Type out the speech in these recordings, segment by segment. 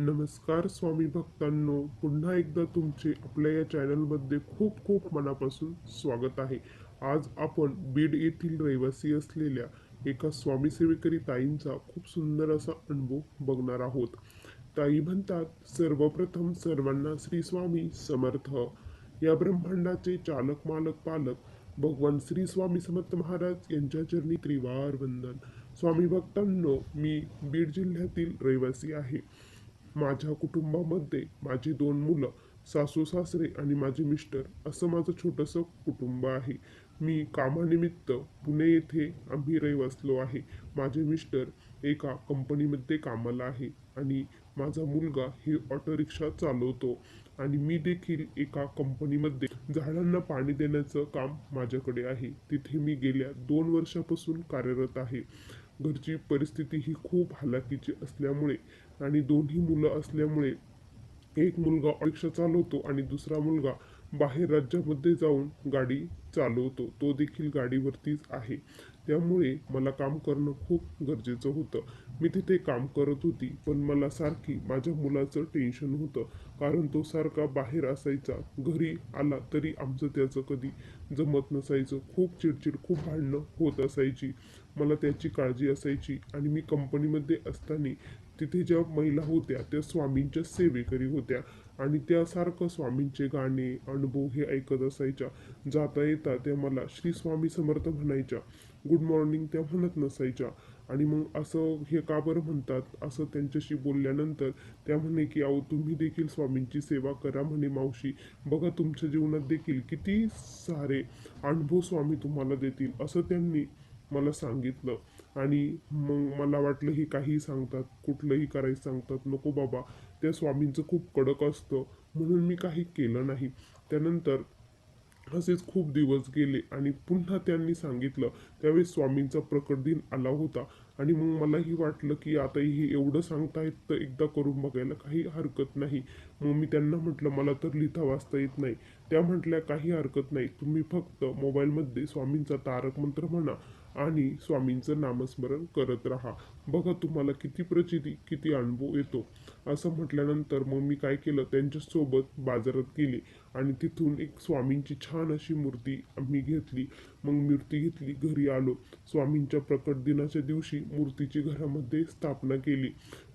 नमस्कार स्वामी भक्तांनो पुन्हा एकदा तुमचे आपल्या या चॅनलमध्ये खूप खूप मनापासून स्वागत आहे. आज आपण बीड येथील रहिवासी असलेल्या एका स्वामी सेवेकरी ताईंचा खूप सुंदर असा अनुभव बघणार आहोत. ताई म्हणतात सर्वप्रथम सर्वांना श्री स्वामी समर्थ. या ब्रह्मांडाचे चालक मालक पालक भगवान श्री स्वामी समर्थ महाराज यांच्या चरणी त्रिवार वंदन. स्वामी भक्तांनो मी बीड जिल्ह्यातील रहिवासी आहे. माझ्या कुटुंबामध्ये माझी दोन मुलं सासू सासरे आणि माझे मिस्टर असं माझं छोटंसं कुटुंब आहे. मी कामानिमित्त पुणे येथे आम्ही रहिवासलो आहे. माझे मिस्टर एका कंपनीमध्ये कामाला आहे आणि माझा मुलगा ही ऑटो रिक्षा चालवतो आणि मी देखील एका कंपनीमध्ये झाडांना पाणी देण्याचं काम माझ्याकडे आहे. तिथे मी गेल्या दोन वर्षापासून कार्यरत आहे. घरची परिस्थिती ही खूप हालाकीची असल्यामुळे आणि दोन्ही मुलं असल्यामुळे एक मुलगा रिक्षा चालवतो आणि दुसरा मुलगा बाहेर राज्यामध्ये जाऊन गाडी चालवतो. तो देखील गाडीवरतीच आहे. त्यामुळे मला काम करणं खूप गरजेचं होतं. मी तिथे काम करत होती पण मला सारखी माझ्या मुलाचं टेन्शन होतं. कारण तो सारखा बाहेर असायचा घरी आला तरी आमचं त्याचं कधी जमत नसायचं. खूप चिडचिड खूप भांडणं होत असायची. मला त्याची काळजी असायची आणि मी कंपनीमध्ये असताना तिथे ज्या महिला होत्या त्या स्वामींच्या सेवेकरी होत्या. आणि त्यासारखं स्वामींचे गाणे अनुभव हे ऐकत असायच्या. जाता येता त्या मला श्री स्वामी समर्थ म्हणायच्या. गुड मॉर्निंग त्या म्हणत नसायच्या. आणि मग असं हे का बरं म्हणतात? असं त्यांच्याशी बोलल्यानंतर त्या म्हणे की अहो तुम्ही देखील स्वामींची सेवा करा म्हणे मावशी. बघा तुमच्या जीवनात देखील किती सारे अनुभव स्वामी तुम्हाला देतील असं त्यांनी मला सांगितलं. आणि मग मला वाटलं हे काहीही सांगतात कुठलंही करायचं सांगतात नको बाबा. त्या स्वामींचं खूप कडक असतं. म्हणून मी काही केलं नाही. त्यानंतर असेच खूप दिवस गेले आणि पुन्हा त्यांनी सांगितलं. त्यावेळेस स्वामींचा प्रकट दिन आला होता. आणि मग मलाही वाटलं की आता हे एवढं सांगतायत तर एकदा करून बघायला काही हरकत नाही. मग मी त्यांना म्हटलं मला तर लिहिता वाचता येत नाही. त्या म्हटल्या काही हरकत नाही. तुम्ही फक्त मोबाईलमध्ये स्वामींचा तारक मंत्र म्हणा आणि स्वामींचं नामस्मरण करत राहा. बघा तुम्हाला किती प्रचिती किती अनुभव येतो. असं म्हटल्यानंतर मग मी काय केलं? त्यांच्यासोबत बाजारात गेले आणि तिथून एक स्वामींची छान अशी मूर्ती आम्ही घेतली. मग मूर्ती घेतली घरी आलो. स्वामींच्या प्रकट दिनाच्या दिवशी मूर्तीची घरामध्ये स्थापना केली.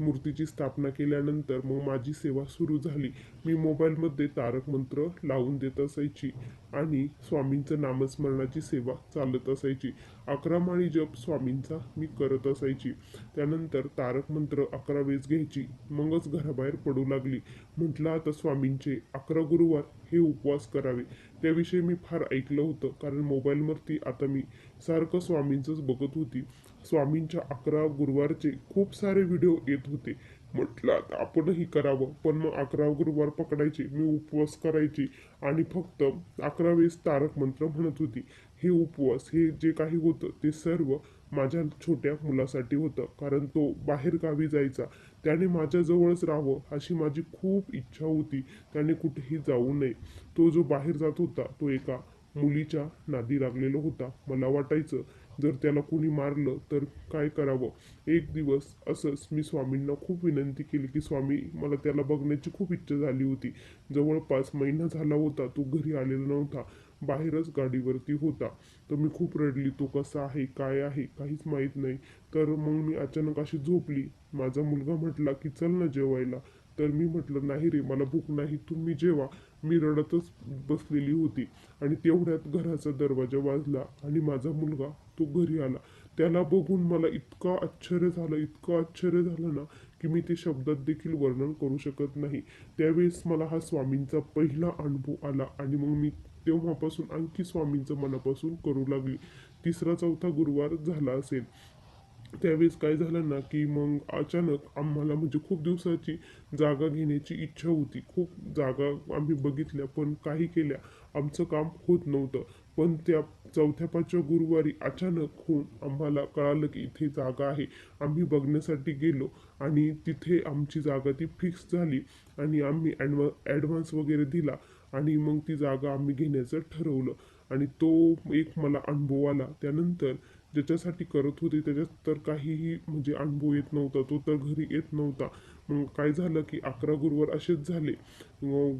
मूर्तीची स्थापना केल्यानंतर मग माझी सेवा सुरू झाली. मी मोबाईलमध्ये तारक मंत्र लावून देत असायची आणि स्वामींचं नामस्मरणाची सेवा चालत असायची. अकरा माळी जप स्वामींचा मी करत असायची. त्यानंतर तारक मंत्र अकरा वेळेस घ्यायची. मगच घराबाहेर पडू लागली. म्हटलं आता स्वामींचे अकरा गुरुवार हे उपवास करावे. त्याविषयी मी फार ऐकलं होतं कारण मोबाईलवरती आता मी सारखं स्वामींचंच बघत होती. स्वामींच्या अकरा गुरुवारचे खूप सारे व्हिडिओ येत होते. म्हटलं आता आपणही करावं. पण मग अकरा गुरुवार पकडायचे मी उपवास करायची. आणि फक्त अकरा वेळेस तारक मंत्र म्हणत होती. हे उपवास हे जे काही होतं ते सर्व माझ्या छोट्या मुलासाठी होतं. कारण तो बाहेर गावी जायचा. त्याने माझ्याजवळच राहावं अशी माझी खूप इच्छा होती. त्याने कुठेही जाऊ नये. तो जो बाहेर जात होता तो एका मुलीच्या नादी लागलेला होता. मला वाटायचं जर त्याला कोणी मारलं तर काय करावं? एक दिवस असंच मी स्वामींना खूप विनंती केली की स्वामी मला त्याला बघण्याची खूप इच्छा झाली होती. जवळपास महिना झाला होता तो घरी आलेला नव्हता. बाहेरच गाडीवरती होता. तर मी खूप रडली तो कसा आहे काय आहे काहीच माहीत नाही. तर मग मी अचानक अशी झोपली. माझा मुलगा म्हटला की चल ना जेवायला. तर मी म्हटलं नाही रे मला भूक नाही. तुम्ही जेवा. मी रडतच बसलेली होती. आणि तेवढ्यात घराचा दरवाजा वाजला आणि माझा मुलगा तो घरी आला. त्याला बघून मला इतकं आश्चर्य झालं इतकं आश्चर्य झालं ना की मी ते शब्दात देखील वर्णन करू शकत नाही. त्यावेळेस मला हा स्वामींचा पहिला अनुभव आला आणि मग मी तेव्हापासून आणखी स्वामींचं मनापासून करू लागली. तिसरा चौथा गुरुवार झाला असेल. त्यावेळेस काय झालं ना की मग अचानक आम्हाला म्हणजे खूप दिवसाची जागा घेण्याची इच्छा होती. खूप जागा आम्ही बघितल्या पण काही केल्या आमचं काम होत नव्हतं. पण त्या चौथ्या पाचव्या गुरुवारी अचानक होऊन आम्हाला कळालं की इथे जागा आहे. आम्ही बघण्यासाठी गेलो आणि तिथे आमची जागा ती फिक्स झाली आणि आम्ही ॲडव्हा ॲडव्हान्स वगैरे दिला आणि मग ती जागा आम्ही घेण्याचं ठरवलं. आणि तो एक मला अनुभव आला. त्यानंतर ज्याच्यासाठी करत होते त्याच्यात तर काहीही म्हणजे अनुभव येत नव्हता तो तर घरी येत नव्हता. मग काय झालं की अकरा गुरुवार असेच झाले.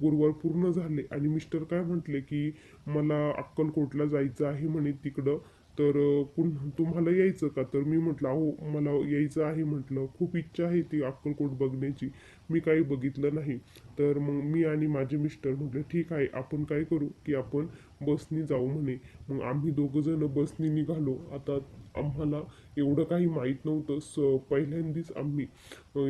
गुरुवार पूर्ण झाले. आणि मिस्टर काय म्हटले की मला अक्कलकोटला जायचं आहे म्हणे तिकडं तर पुन्हा तुम्हाला यायचं का? तर मी म्हटलं अहो मला यायचं आहे म्हटलं. खूप इच्छा आहे ती अक्कलकोट बघण्याची. मी काही बघितलं नाही. तर मग मी आणि माझे मिस्टर म्हटलं ठीक आहे आपण काय करू की आपण बसनी जाऊ म्हणे. मग आम्ही दोघंजणं बसनी निघालो. आता आम्हाला एवढं काही माहीत नव्हतं. स पहिल्यांदाच आम्ही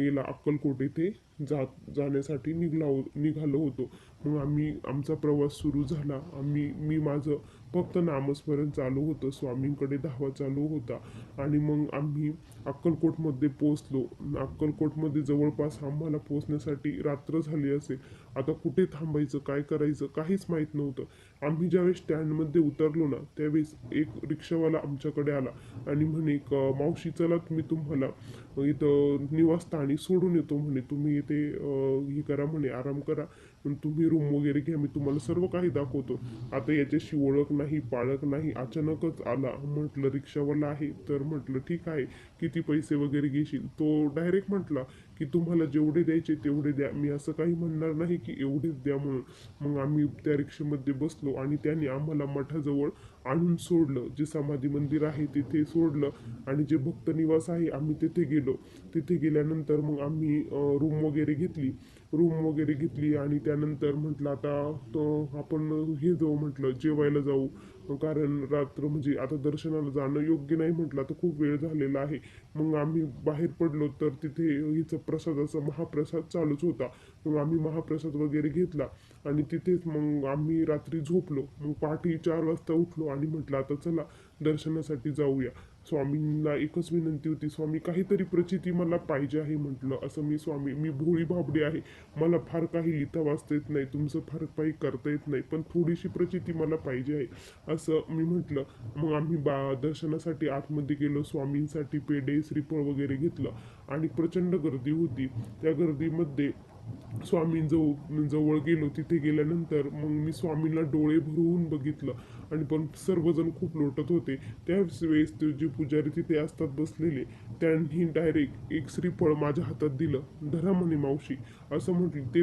याला अक्कलकोट येथे जात जाण्यासाठी निघला हो निघालो होतो. मग आम्ही आमचा प्रवास सुरू झाला. आम्ही मी माझं फक्त नामस्मरण चालू होतं. स्वामींकडे धावा चालू होता. आणि मग आम्ही अक्कलकोटमध्ये पोचलो अक्कलकोटमध्ये जवळपास आम्हाला पोहोचण्यासाठी रात्र झाली असेल. आता कुठे थांबायचं काय करायचं काहीच माहीत नव्हतं. आम्ही ज्यावेळेस स्टँडमध्ये उतरलो ना त्यावेळेस एक रिक्षावाला आमच्याकडे आला आणि म्हणे "क- मावशी चला मी तुम्हाला इथं निवासस्थानी सोडून येतो म्हणे. तुम्ही इथे हे करा म्हणे आराम करा. पण तुम्ही रूम वगैरे घ्या मी तुम्हाला सर्व काही दाखवतो. आता याच्याशी ओळख नाही पाळख नाही अचानकच आला. म्हटलं रिक्षावाला आहे. तर म्हटलं ठीक आहे. किती पैसे वगैरे घेशील? तो डायरेक्ट म्हटला की तुम्हाला जेवढे द्यायचे तेवढे द्या. मी असं काही म्हणणार नाही की एवढेच द्या म्हणून. मग आम्ही त्या रिक्षेमध्ये बसलो आणि त्याने आम्हाला मठाजवळ आणून सोडलं. जे समाधी मंदिर आहे तिथे सोडलं आणि जे भक्त निवास आहे आम्ही तिथे गेलो. तिथे गेल्यानंतर मग आम्ही रूम वगैरे घेतली. रूम वगैरे घेतली आणि त्यानंतर म्हटलं आता तो आपण हे जाऊ म्हटलं जेवायला जाऊ. कारण रात्र म्हणजे आता दर्शनाला जाणं योग्य नाही म्हटलं तर खूप वेळ झालेला आहे. मग आम्ही बाहेर पडलो तर तिथे हिचं प्रसादाचा महाप्रसाद चालूच होता. मग आम्ही महाप्रसाद वगैरे घेतला आणि तिथेच मग आम्ही रात्री झोपलो. मग पहाटे चार वाजता उठलो आणि म्हटलं आता चला दर्शनासाठी जाऊया. स्वामींना एकच विनंती होती स्वामी काहीतरी प्रचिती मला पाहिजे आहे म्हटलं. असं मी स्वामी मी भोळी भाबडी आहे. मला फार काही लिहिता वाचता येत नाही तुमचं फार काही करता येत नाही पण थोडीशी प्रचिती मला पाहिजे आहे असं मी म्हटलं. मग आम्ही बा दर्शनासाठी आतमध्ये गेलो स्वामींसाठी पेढे श्रीफळ वगैरे घेतलं आणि प्रचंड गर्दी होती. त्या गर्दीमध्ये स्वामींजवळ जवळ गेलो. तिथे गेल्यानंतर मग मी स्वामींना डोळे भरून बघितलं. आणि पण सर्वजण खूप लोटत होते. त्याच वेळेस ते जे पुजारी तिथे असतात बसलेले त्यांनी डायरेक्ट एक श्रीफळ माझ्या हातात दिलं. धरा म्हणे मावशी. असं म्हटलं ते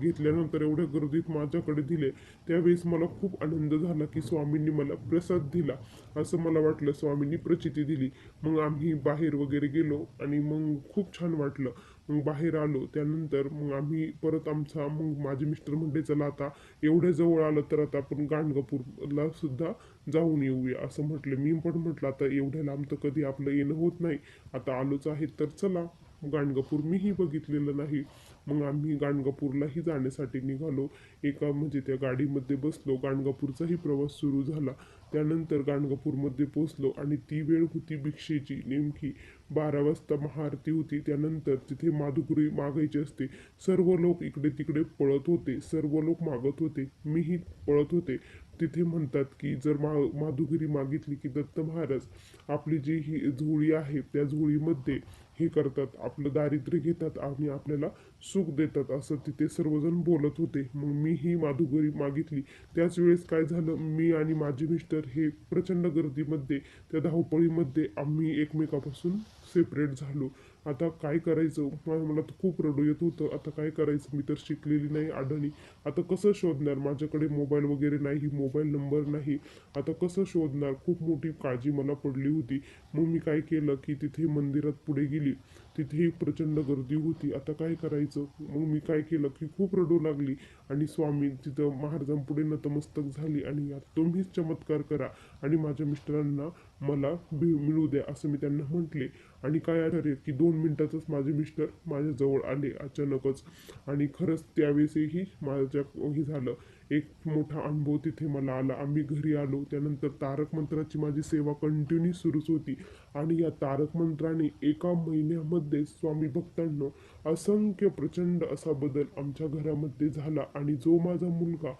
घेतल्यानंतर एवढ्या गर्दीत माझ्याकडे दिले. त्यावेळेस मला खूप आनंद झाला की स्वामींनी मला प्रसाद दिला. असं मला वाटलं स्वामींनी प्रचिती दिली. मग आम्ही बाहेर वगैरे गेलो आणि मग खूप छान वाटलं. मग बाहेर आलो. त्यानंतर मग आम्ही परत आमचा मग माझे मिस्टर म्हणले चला आता एवढ्या जवळ आलं तर आता आपण गाणगापूरला सुद्धा जाऊन येऊया असं म्हटलं. मी पण म्हटलं आता एवढ्या लांब तर कधी आपलं येणं होत नाही. आता आलोच आहे तर चला. गाणगापूर मीही बघितलेलं नाही. मग आम्ही गाणगापूरलाही जाण्यासाठी निघालो. एका म्हणजे त्या गाडीमध्ये बसलो. गाणगापूरचाही प्रवास सुरू झाला. त्यानंतर गाणगापूरमध्ये पोचलो आणि ती वेळ होती भिक्षेची नेमकी बारा वाजता महाआरती होती त्यानंतर तिथे माधुकरी मागायची असते. सर्व लोक इकडे तिकडे पळत होते सर्व लोक मागत होते मीही पळत होते. तिथे म्हणतात की जर मा माधुगिरी मागितली की दत्त महाराज आपली जी ही झोळी आहे त्या झोळीमध्ये हे करतात आपलं दारिद्र्य घेतात आणि आपल्याला सुख देतात असं तिथे सर्वजण बोलत होते. मग मी ही माधुगरी मागितली. त्याच वेळेस काय झालं मी आणि माझे मिस्टर हे प्रचंड गर्दीमध्ये त्या धावपळीमध्ये आम्ही एकमेकापासून सेपरेट झालो. आता काय करायचं? मला तर खूप रडू येत होतं. आता काय करायचं? मी तर शिकलेली नाही आढळली. आता कसं शोधणार? माझ्याकडे मोबाईल वगैरे नाही मोबाईल नंबर नाही. आता कसं शोधणार? खूप मोठी काळजी मला पडली होती. मग मी काय केलं? की तिथे मंदिरात पुढे गेली. तिथेही प्रचंड गर्दी होती. आता काय करायचं? मग मी काय केलं की खूप रडू लागली आणि स्वामी तिथं महाराजांपुढे नतमस्तक झाली आणि आता तुम्हीच चमत्कार करा आणि माझ्या मिस्टरांना मला भि- मिळू द्या असं मी त्यांना म्हटले. आणि काय ठरेल की दोन मिनिटातच माझे मिस्टर माझ्याजवळ आले अचानकच. आणि खरंच त्यावेळेसही माझ्या हे झालं. एक मोठा अनुभव तिथे मला आला. आम्ही घरी आलो. त्यानंतर तारक मंत्राची माझी सेवा कंटिन्यू सुरूच होती. आणि या तारक मंत्राने एका महिन्यामध्ये स्वामी भक्तांनो असंख्य प्रचंड असा बदल आमच्या घरामध्ये झाला. आणि जो माझा मुलगा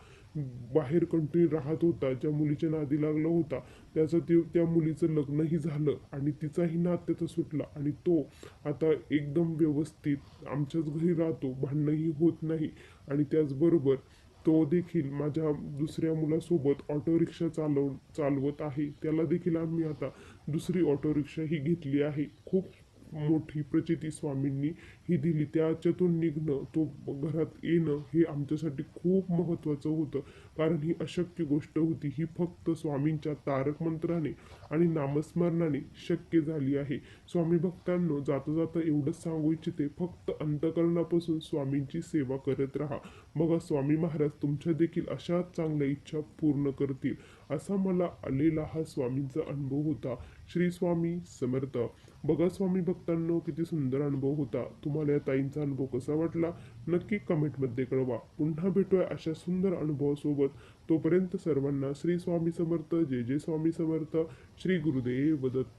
बाहेर कंट्री राहत होता ज्या मुलीच्या नादी लागला होता त्याचं ते त्या मुलीचं लग्नही झालं आणि तिचाही नाद त्याचा सुटला. आणि तो आता एकदम व्यवस्थित आमच्याच घरी राहतो. भांडणंही होत नाही. आणि त्याचबरोबर तो देखील माझ्या दुसऱ्या मुलासोबत ऑटो रिक्षा चालव चालवत आहे. त्याला देखील आम्ही आता दुसरी ऑटो रिक्षा ही घेतली आहे. खूप मोठी प्रचिती स्वामींनी ही दिली त्याच्यातून निघणं तो घरात येणं हे आमच्यासाठी खूप महत्त्वाचं होतं. कारण ही अशक्य गोष्ट होती. ही फक्त स्वामींच्या तारक मंत्राने आणि नामस्मरणाने शक्य झाली आहे. स्वामी भक्तांनो जाता जाता एवढंच सांगू इच्छिते फक्त अंतकरणापासून स्वामींची सेवा करत राहा. बघा स्वामी महाराज तुमच्या देखील अशाच चांगल्या इच्छा पूर्ण करतील असा मला आलेला हा स्वामींचा अनुभव होता. श्री स्वामी समर्थ. बघा स्वामी भक्तांनो किती सुंदर अनुभव होता. तुम्हाला तुम्हाला या ताईंचा अनुभव कसा वाटला? नक्की कमेंटमध्ये कळवा. पुन्हा भेटूया अशा सुंदर अनुभवासोबत. तोपर्यंत सर्वांना श्री स्वामी समर्थ जय जय स्वामी समर्थ श्री गुरुदेव दत्त.